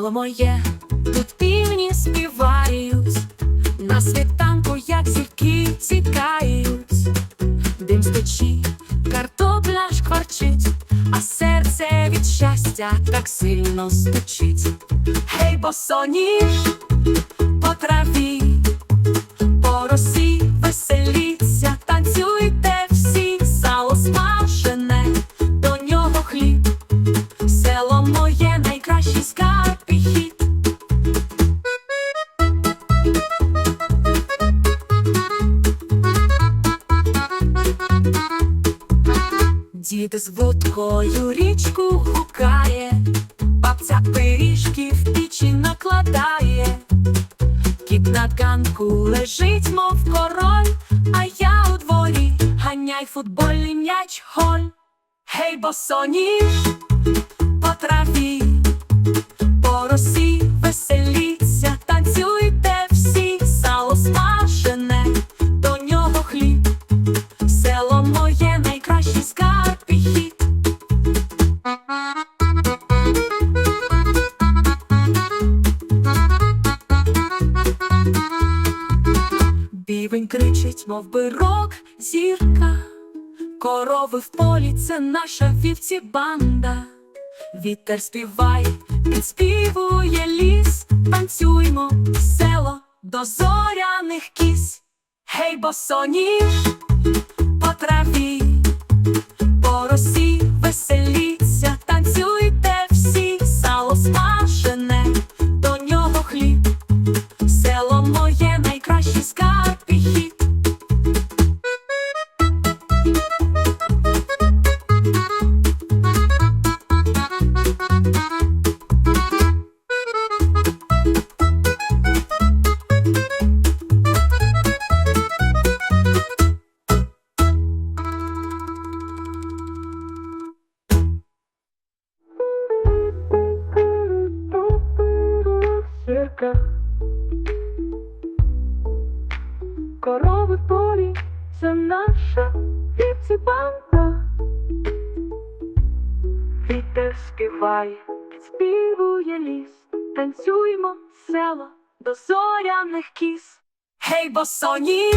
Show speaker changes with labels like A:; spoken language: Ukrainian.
A: Село моє, тут півні співають, на світанку, як зірки цікають, дим з печі, картопля шкварчить, а серце від щастя так сильно стучить. Гей, босоніж по траві, Дід з водкою річку гукає, бабця пиріжки в пічі накладає, кіт на ганку лежить, мов король, а я у дворі ганяй футбольний м'яч голь. Гей, босоніж кричить, мов би рок, зірка. Корови в полі це наша вівці банда. Вітер співає, підспівує ліс, танцюймо село до зоряних кіс. Гей, босоніж по траві, Корови в полі це наша вівці банда. Вітер співає, співує ліс, танцюємо село до зоряних кіс. Гей, босоніж